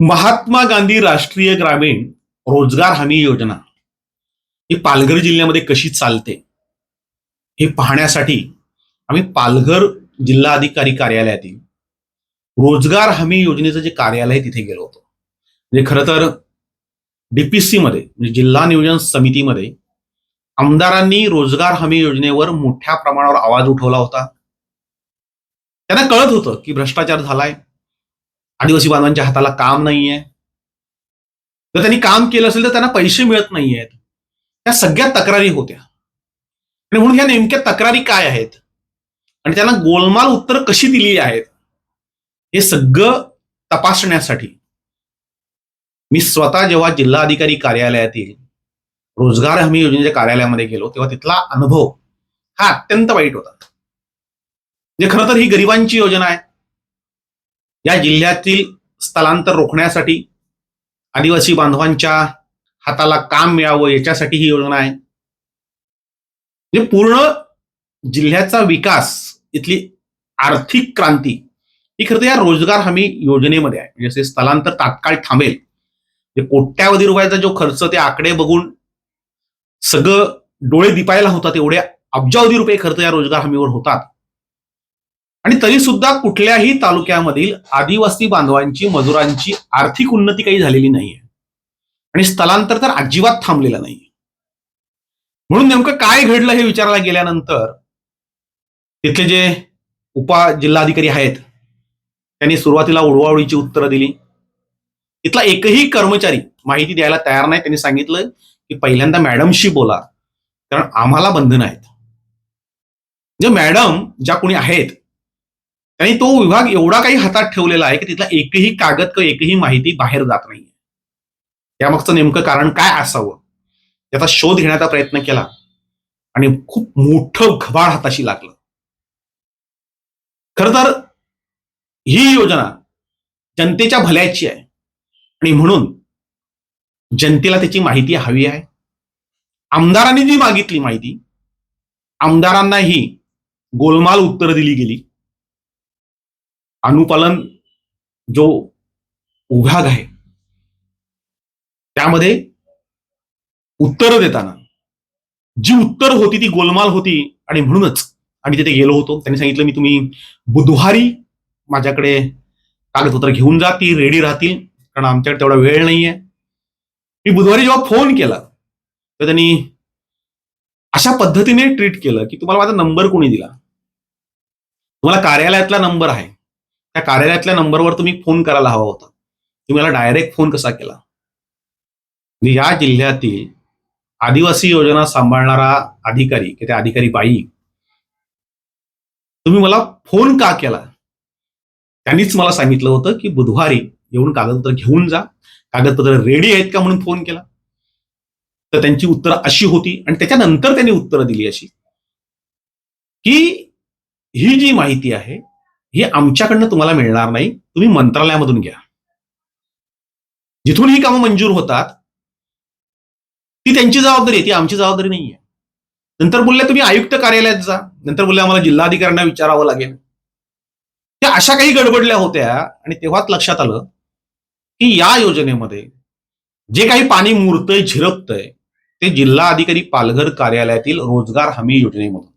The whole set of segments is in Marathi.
महात्मा गांधी राष्ट्रीय ग्रामीण रोजगार हमी योजना ही पालघर जिल्ह्यामध्ये कशी चालते? हे पाहण्यासाठी आम्ही पालघर जिल्हा अधिकारी कार्यालयातील रोजगार हमी योजनेचं जे कार्यालय तिथे गेलो होतो. म्हणजे खरं तर डीपीसी मध्ये म्हणजे जिल्हा नियोजन समितीमध्ये आमदारांनी रोजगार हमी योजनेवर मोठ्या प्रमाणावर आवाज उठवला होता. त्यांना कळत होतं की भ्रष्टाचार झालाय. आदिवासी बांधवांच्या हाताला काम नाहीये. जर त्यांनी काम केलं असेल तर त्यांना पैसे मिळत नाहीयेत. त्या सगळ्या तक्रारी होत्या. आणि म्हणून ह्या नेमक्या तक्रारी काय आहेत? आणि त्यांना गोलमाल उत्तर कशी दिली आहेत? हे सगळं तपासण्यासाठी मी स्वतः जेव्हा जिल्हा अधिकारी कार्यालयातील रोजगार हमी योजनेच्या कार्यालयामध्ये गेलो तेव्हा तिथला अनुभव हा अत्यंत वाईट होता. म्हणजे खरं तर ही गरिबांची योजना आहे. या जिल्ह्यातील स्थलांतर रोखण्यासाठी आदिवासी बांधवांच्या हाताला काम मिळावं याच्यासाठी ही योजना आहे. म्हणजे पूर्ण जिल्ह्याचा विकास इथली आर्थिक क्रांती ही खरं तर या रोजगार हमी योजनेमध्ये आहे. म्हणजे स्थलांतर तात्काळ थांबेल कोट्यावधी रुपयाचा जो खर्च ते आकडे बघून सगळं डोळे दिपायला होतात एवढे अब्जावधी रुपये खर्च या रोजगार हमीवर होतात. आणि तरी सुद्धा कुठल्याही तालुक्यामधील आदिवासी बांधवांची मजुरांची आर्थिक उन्नती काही झालेली नाहीये. आणि स्थलांतर तर अजिबात थांबलेलं नाही म्हणून नेमकं काय घडलं हे विचारायला गेल्यानंतर तिथले जे उपा जिल्हाधिकारी आहेत त्यांनी सुरुवातीला उडवाउडीची उत्तरं दिली. तिथला एकही कर्मचारी माहिती द्यायला तयार नाही. त्यांनी सांगितलं की पहिल्यांदा मॅडमशी बोला कारण आम्हाला बंधन आहेत. जे मॅडम ज्या कोणी आहेत त्यांनी तो विभाग एवढा काही हातात ठेवलेला आहे की तिथला एकही कागद किंवा एकही माहिती बाहेर जात नाहीये. यामागचं नेमकं कारण काय असावं? त्याचा शोध घेण्याचा प्रयत्न केला आणि खूप मोठं घबाळ हाताशी लागलं. खर तर ही योजना जनतेच्या भल्याची आहे. आणि म्हणून जनतेला त्याची माहिती हवी आहे. आमदारांनी जी मागितली माहिती आमदारांनाही गोलमाल उत्तर दिली गेली. अनुपालन जो विभाग आहे त्यामध्ये उत्तर देताना जी उत्तर होती ती गोलमाल होती आणि म्हणूनच आम्ही तिथे गेलो होतो. त्यांनी सांगितलं मी तुम्ही बुधवारी माझ्याकडे कागदपत्र घेऊन जा ती रेडी राहतील कारण आमच्याकडे तेवढा वेळ नाहीये. मी बुधवारी जेव्हा फोन केला तर त्यांनी अशा पद्धतीने ट्रीट केलं की तुम्हाला माझा नंबर कोणी दिला? तुम्हाला कार्यालयातला नंबर आहे. त्या कार्यालयातल्या नंबरवर तुम्ही फोन करायला हवा होता. तुम्ही मला डायरेक्ट फोन कसा केला? या जिल्ह्यातील आदिवासी योजना सांभाळणारा अधिकारी की त्या अधिकारी बाई तुम्ही मला फोन का केला? त्यांनीच मला सांगितलं होतं की बुधवारी येऊन कागदपत्र घेऊन जा. कागदपत्र रेडी आहेत का म्हणून फोन केला? तर त्यांची उत्तरं अशी होती आणि त्याच्यानंतर त्यांनी उत्तरं दिली अशी. की ही जी माहिती आहे हे आमच्याकडनं तुम्हाला मिळणार नाही. तुम्ही मंत्रालयामधून घ्या. जिथून ही कामं मंजूर होतात ती त्यांची जबाबदारी आहे ती आमची जबाबदारी नाही आहे नंतर बोलले तुम्ही आयुक्त कार्यालयात जा. नंतर बोलले आम्हाला जिल्हाधिकाऱ्यांना विचारावं लागेल. त्या अशा काही गडबडल्या होत्या आणि तेव्हाच लक्षात आलं की या योजनेमध्ये जे काही पाणी मुरतंय झिरपतंय ते जिल्हा अधिकारी पालघर कार्यालयातील रोजगार हमी योजनेमधून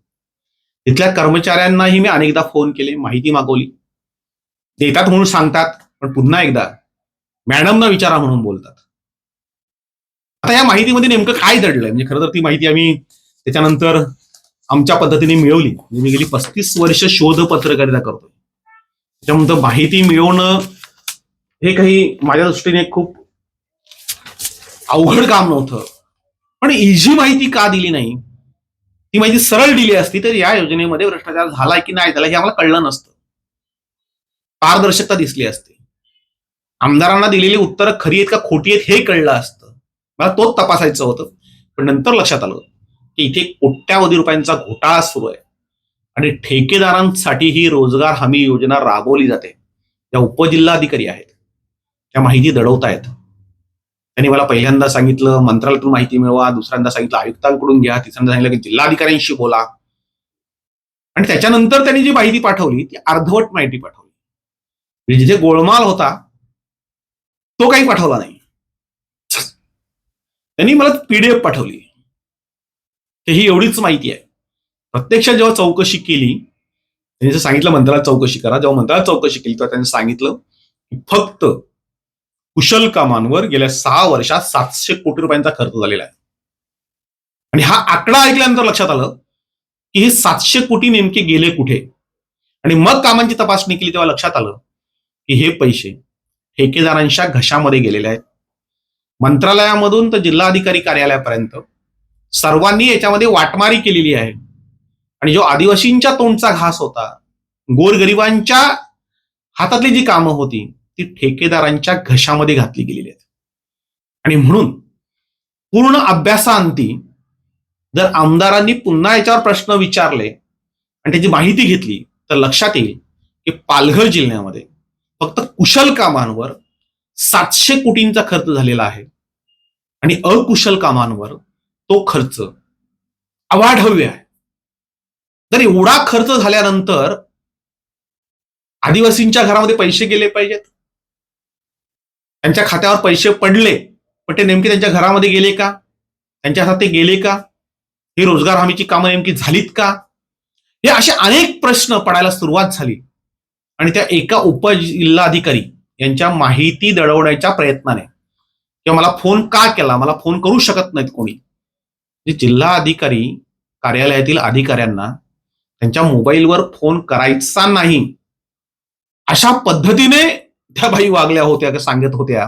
तिथल्या कर्मचाऱ्यांनाही मी अनेकदा फोन केले माहिती मागवली. देतात म्हणून सांगतात पण पुन्हा एकदा मॅडमना विचारा म्हणून बोलतात. आता या माहितीमध्ये नेमकं काय दडलंय म्हणजे खरं तर ती माहिती आम्ही त्याच्यानंतर आमच्या पद्धतीने मिळवली. म्हणजे मी गेली पस्तीस वर्ष शोध पत्रकारिता करतोय. त्याच्यानंतर माहिती मिळवणं हे काही माझ्या दृष्टीने खूप अवघड काम नव्हतं. पण इझी माहिती का दिली नाही? ती माहिती सरळ दिली असती तर या योजनेमध्ये भ्रष्टाचार झालाय की नाही त्याला हे आम्हाला कळलं नसतं. पारदर्शकता दिसली असते. आमदारांना दिलेली उत्तरं खरी आहेत का खोटी आहेत हे कळलं असतं. मला तोच तपासायचं होतं. पण नंतर लक्षात आलं की इथे कोट्यावधी रुपयांचा घोटाळा सुरू आहे. आणि ठेकेदारांसाठी ही रोजगार हमी योजना राबवली जाते. या उपजिल्हाधिकारी आहेत. त्या माहिती दडवतायत. त्यांनी मला पहिल्यांदा सांगितलं मंत्रालयातून माहिती मिळवा दुसऱ्यांदा सांगितलं आयुक्तांकडून घ्या तिसऱ्यांदा सांगितलं की जिल्हाधिकाऱ्यांशी बोला. आणि त्याच्यानंतर त्यांनी जी माहिती पाठवली ती अर्धवट माहिती पाठवली. म्हणजे जिथे गोळमाल होता तो काही पाठवला नाही. त्यांनी मला पीडीएफ पाठवली. ही एवढीच माहिती आहे. प्रत्यक्षात जेव्हा चौकशी केली त्यांनी सांगितलं मंत्रालयात चौकशी करा. जेव्हा मंत्रालयात चौकशी केली तेव्हा त्यांनी सांगितलं की फक्त कुशल कामांवर गेल्या सहा वर्षात सातशे कोटी रुपयांचा खर्च झालेला आहे. आणि हा आकडा ऐकल्यानंतर लक्षात आलं की हे सातशे कोटी नेमके गेले कुठे? आणि मग कामांची तपासणी केली तेव्हा लक्षात आलं की हे पैसे ठेकेदारांच्या घशामध्ये गेलेले आहेत. मंत्रालयामधून तर जिल्हाधिकारी कार्यालयापर्यंत सर्वांनी याच्यामध्ये वाटमारी केलेली आहे. आणि जो आदिवासींच्या तोंडचा घास होता गोरगरिबांच्या हातातली जी कामं होती ती ठेकेदारांच्या घशामध्ये घातली गेलेली आहेत. आणि म्हणून पूर्ण अभ्यासाअंती जर आमदारांनी पुन्हा याच्यावर प्रश्न विचारले आणि त्याची माहिती घेतली तर लक्षात येईल की पालघर जिल्ह्यामध्ये फक्त कुशल कामांवर सातशे कोटींचा खर्च झालेला आहे. आणि अकुशल कामांवर तो खर्च अवाढव्य आहे. तर एवढा खर्च झाल्यानंतर आदिवासींच्या घरामध्ये पैसे गेले पाहिजेत. त्यांच्या खात्यावर पैसे पडले पण ते नेमके त्यांच्या घरामध्ये गेले का? त्यांच्या हातात ते गेले का? ही रोजगार हमीची कामं नेमकी झालीत का? हे असे अनेक प्रश्न पडायला सुरुवात झाली. आणि त्या एका उपजिल्हाधिकारी यांच्या माहिती दडवण्याच्या प्रयत्नाने किंवा मला फोन का केला? मला फोन करू शकत नाहीत कोणी. जे जिल्हा अधिकारी कार्यालयातील अधिकाऱ्यांना त्यांच्या मोबाईलवर फोन करायचा नाही अशा पद्धतीने त्या बाई वागल्या होत्या त्या सांगत होत्या.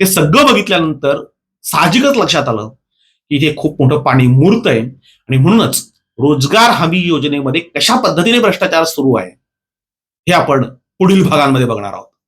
ते सगळं बघितल्यानंतर साहजिकच लक्षात आलं की इथे खूप मोठं पाणी मूर्त आहे. आणि म्हणूनच रोजगार हमी योजनेमध्ये कशा पद्धतीने भ्रष्टाचार सुरू आहे हे आपण पुढील भागांमध्ये बघणार आहोत.